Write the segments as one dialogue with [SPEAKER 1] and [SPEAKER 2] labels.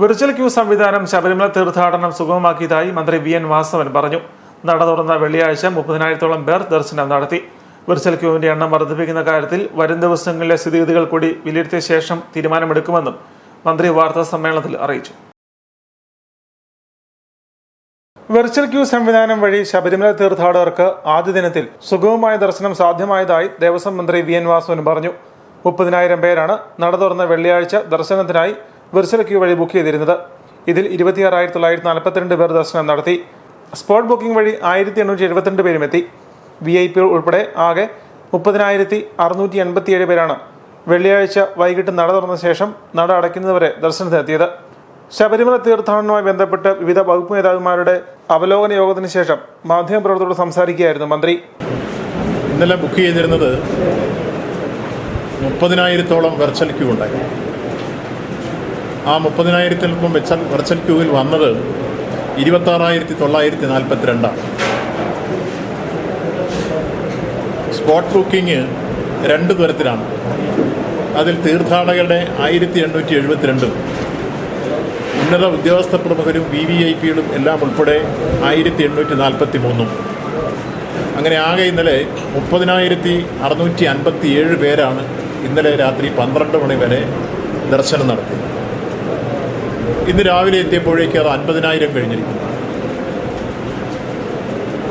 [SPEAKER 1] Virtual Q സംവിധാനം ശബരിമല തീർത്ഥാടനം സുഗമമാക്കിയതായി മന്ത്രി വി എൻ വാസവൻ പറഞ്ഞു. നട തുറന്ന വെള്ളിയാഴ്ച മുപ്പതിനായിരത്തോളം പേർ ദർശനം നടത്തി. വിർച്വൽ ക്യൂവിന്റെ എണ്ണം വർദ്ധിപ്പിക്കുന്ന കാര്യത്തിൽ വരും ദിവസങ്ങളിലെ സ്ഥിതിഗതികൾ കൂടി വിലയിരുത്തിയ ശേഷം തീരുമാനമെടുക്കുമെന്നും മന്ത്രി വാർത്താ സമ്മേളനത്തിൽ അറിയിച്ചു. വെർച്വൽ ക്യൂ സംവിധാനം വഴി ശബരിമല തീർത്ഥാടകർക്ക് ആദ്യ ദിനത്തിൽ സുഗമമായ ദർശനം സാധ്യമായതായി ദേവസ്വം മന്ത്രി വി എൻ വാസവൻ പറഞ്ഞു. മുപ്പതിനായിരം പേരാണ് നട തുറന്ന വെള്ളിയാഴ്ച ദർശനത്തിനായി വെർച്വൽ ക്യൂ വഴി ബുക്ക് ചെയ്തിരുന്നത്. ഇതിൽ ഇരുപത്തിയാറായിരത്തി തൊള്ളായിരത്തി നാൽപ്പത്തിരണ്ട് പേർ ദർശനം നടത്തി. സ്പോട്ട് ബുക്കിംഗ് വഴി ആയിരത്തി എണ്ണൂറ്റി എഴുപത്തിരണ്ട് പേരും എത്തി. വി ഐ പി ഉൾപ്പെടെ ആകെ മുപ്പതിനായിരത്തി അറുന്നൂറ്റി എൺപത്തിയേഴ് പേരാണ് വെള്ളിയാഴ്ച വൈകിട്ട് നട തുറന്ന ശേഷം നട അടയ്ക്കുന്നതുവരെ ദർശനത്തിനെത്തിയത് ശബരിമല തീർത്ഥാടനവുമായി ബന്ധപ്പെട്ട് വിവിധ വകുപ്പ് നേതാക്കന്മാരുടെ അവലോകന യോഗത്തിന് ശേഷം മാധ്യമപ്രവർത്തകരോട് സംസാരിക്കുകയായിരുന്നു മന്ത്രി.
[SPEAKER 2] ഇന്നലെ ബുക്ക് ചെയ്തിരുന്നത് മുപ്പതിനായിരത്തോളം വെർച്വൽ ക്യൂ ഉണ്ടായി. ആ മുപ്പതിനായിരത്തിലൊപ്പം വെച്ച വെർച്വൽ ക്യൂവിൽ വന്നത് ഇരുപത്താറായിരത്തി തൊള്ളായിരത്തി നാൽപ്പത്തിരണ്ടാണ് സ്പോട്ട് ബുക്കിംഗ് രണ്ട് തരത്തിലാണ്. അതിൽ തീർത്ഥാടകരുടെ ആയിരത്തി എണ്ണൂറ്റി എഴുപത്തിരണ്ടും ഉന്നത ഉദ്യോഗസ്ഥ പ്രമുഖരും വി വി ഐ പികളും എല്ലാം ഉൾപ്പെടെ ആയിരത്തി എണ്ണൂറ്റി നാൽപ്പത്തി മൂന്നും അങ്ങനെ ആകെ ഇന്നലെ മുപ്പതിനായിരത്തി അറുന്നൂറ്റി അൻപത്തി ഏഴ് പേരാണ് ഇന്നലെ രാത്രി പന്ത്രണ്ട് മണി വരെ ദർശനം നടത്തി ഇന്ന് രാവിലെ എത്തിയപ്പോഴേക്ക് അത് അൻപതിനായിരം കഴിഞ്ഞിരിക്കുന്നു.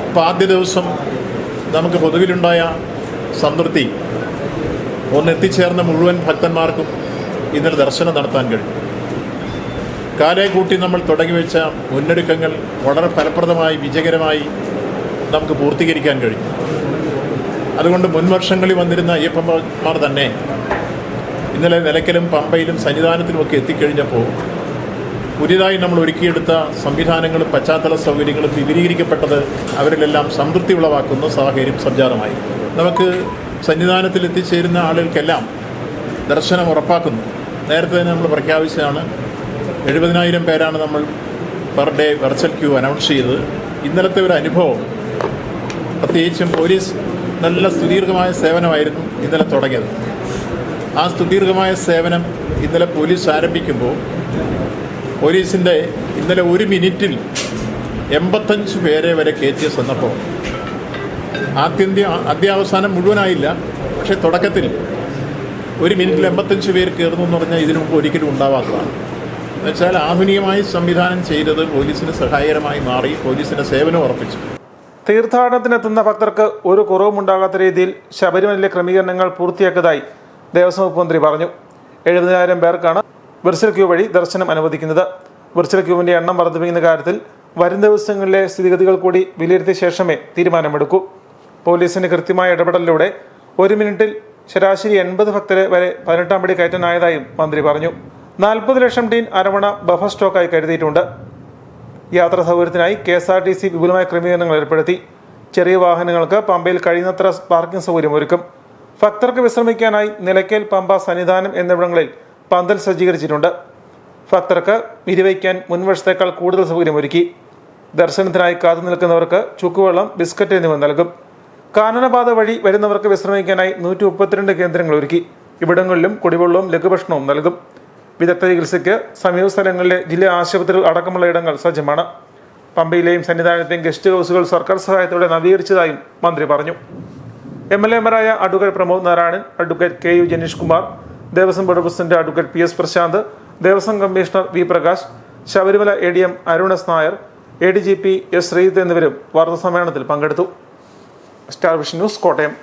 [SPEAKER 2] അപ്പോൾ ആദ്യ ദിവസം നമുക്ക് പൊതുവിലുണ്ടായ സംതൃപ്തി. ഒന്നെത്തിച്ചേർന്ന മുഴുവൻ ഭക്തന്മാർക്കും ഇന്നലെ ദർശനം നടത്താൻ കഴിഞ്ഞു. കാലേ കൂട്ടി നമ്മൾ തുടങ്ങി വെച്ച മുന്നൊരുക്കങ്ങൾ വളരെ ഫലപ്രദമായി വിജയകരമായി നമുക്ക് പൂർത്തീകരിക്കാൻ കഴിഞ്ഞു. അതുകൊണ്ട് മുൻവർഷങ്ങളിൽ വന്നിരുന്ന അയ്യപ്പന്മാർ തന്നെ ഇന്നലെ നിലയ്ക്കലും പമ്പയിലും സന്നിധാനത്തിലുമൊക്കെ എത്തിക്കഴിഞ്ഞപ്പോൾ പുതിയതായി നമ്മൾ ഒരുക്കിയെടുത്ത സംവിധാനങ്ങളും പശ്ചാത്തല സൗകര്യങ്ങളും വിപുലീകരിക്കപ്പെട്ടത് അവരിലെല്ലാം സംതൃപ്തി ഉളവാക്കുന്ന സാഹചര്യം സംജാതമായി നമുക്ക് സന്നിധാനത്തിൽ എത്തിച്ചേരുന്ന ആളുകൾക്കെല്ലാം ദർശനം ഉറപ്പാക്കുന്നു. നേരത്തെ തന്നെ നമ്മൾ പ്രഖ്യാപിച്ചതാണ് എഴുപതിനായിരം പേരാണ് നമ്മൾ per day virtual queue announce ചെയ്തത്. ഇന്നലത്തെ ഒരു അനുഭവം പ്രത്യേകിച്ചും പോലീസ് നല്ല സുദീർഘമായ സേവനമായിരുന്നു ഇന്നലെ തുടങ്ങിയത്. ആ സുദീർഘമായ സേവനം ഇന്നലെ പോലീസ് ആരംഭിക്കുമ്പോൾ പോലീസിന്റെ ഇന്നലെ ഒരു മിനിറ്റിൽ എൺപത്തഞ്ച് പേരെ വരെ കയറ്റിയ വന്നപ്പോൾ ആത്യന്ത്യ അത്യാവസാനം മുഴുവനായില്ല പക്ഷേ തുടക്കത്തിൽ ഒരു മിനിറ്റിൽ എൺപത്തഞ്ച് പേർ കയറുന്നു എന്ന് പറഞ്ഞാൽ ഇതിനു മുമ്പ് ഒരിക്കലും ഉണ്ടാവാത്തതാണ്. എന്നുവെച്ചാൽ ആധുനികമായി സംവിധാനം ചെയ്തത് പോലീസിന് സഹായകരമായി മാറി പോലീസിന്റെ സേവനം ഉറപ്പിച്ചു.
[SPEAKER 1] തീർത്ഥാടനത്തിനെത്തുന്ന ഭക്തർക്ക് ഒരു കുറവുമുണ്ടാകാത്ത രീതിയിൽ ശബരിമലയിലെ ക്രമീകരണങ്ങൾ പൂർത്തിയാക്കിയതായി ദേവസ്വം വകുപ്പ് മന്ത്രി പറഞ്ഞു. എഴുപതിനായിരം പേർക്കാണ് വിർച്വൽ ക്യൂ വഴി ദർശനം അനുവദിക്കുന്നത്. വെർച്വൽ ക്യൂവിന്റെ എണ്ണം വർദ്ധിപ്പിക്കുന്ന കാര്യത്തിൽ വരും ദിവസങ്ങളിലെ സ്ഥിതിഗതികൾ കൂടി വിലയിരുത്തിയ ശേഷമേ തീരുമാനമെടുക്കൂ. പോലീസിന്റെ കൃത്യമായ ഇടപെടലിലൂടെ ഒരു മിനിറ്റിൽ ശരാശരി എൺപത് ഭക്തരെ വരെ പതിനെട്ടാം പടി കയറ്റാനായതായും മന്ത്രി പറഞ്ഞു. നാൽപ്പത് ലക്ഷം ടീൻ അരവണ ബഫർ സ്റ്റോക്കായി കരുതിയിട്ടുണ്ട്. യാത്രാ സൗകര്യത്തിനായി K S R T C വിപുലമായ ക്രമീകരണങ്ങൾ ഏർപ്പെടുത്തി. ചെറിയ വാഹനങ്ങൾക്ക് പമ്പയിൽ കഴിയുന്നത്ര പാർക്കിംഗ് സൗകര്യം ഒരുക്കും ഭക്തർക്ക് വിശ്രമിക്കാനായി നിലയ്ക്കൽ പമ്പ സന്നിധാനം എന്നിവിടങ്ങളിൽ പന്തൽ സജ്ജീകരിച്ചിട്ടുണ്ട്. ഭക്തർക്ക് വിരിവയ്ക്കാൻ മുൻവർഷത്തേക്കാൾ കൂടുതൽ സൗകര്യമൊരുക്കി ദർശനത്തിനായി കാത്തു നിൽക്കുന്നവർക്ക് ചുക്കുവെള്ളം ബിസ്ക്കറ്റ് എന്നിവ നൽകും. കാനനപാത വഴി വരുന്നവർക്ക് വിശ്രമിക്കാനായി നൂറ്റി മുപ്പത്തിരണ്ട് കേന്ദ്രങ്ങൾ ഒരുക്കി ഇവിടങ്ങളിലും കുടിവെള്ളവും ലഘുഭക്ഷണവും നൽകും. വിദഗ്ധ ചികിത്സയ്ക്ക് സമീപ സ്ഥലങ്ങളിലെ ജില്ലാ ആശുപത്രികൾ അടക്കമുള്ള ഇടങ്ങൾ സജ്ജമാണ്. പമ്പയിലെയും സന്നിധാനത്തെയും ഗസ്റ്റ് ഹൗസുകൾ സർക്കാർ സഹായത്തോടെ നവീകരിച്ചതായും മന്ത്രി പറഞ്ഞു. M L എമാരായ advocate Pramod Narayanan advocate K U Janeesh Kumar Devaswom board president advocate P S Prashanth Devaswom commissioner V Prakash Sabarimala A D M Arun S Nair A D G P S Sreejith എന്നിവരും വാർത്താസമ്മേളനത്തിൽ പങ്കെടുത്തു. Star vision news Kottayam.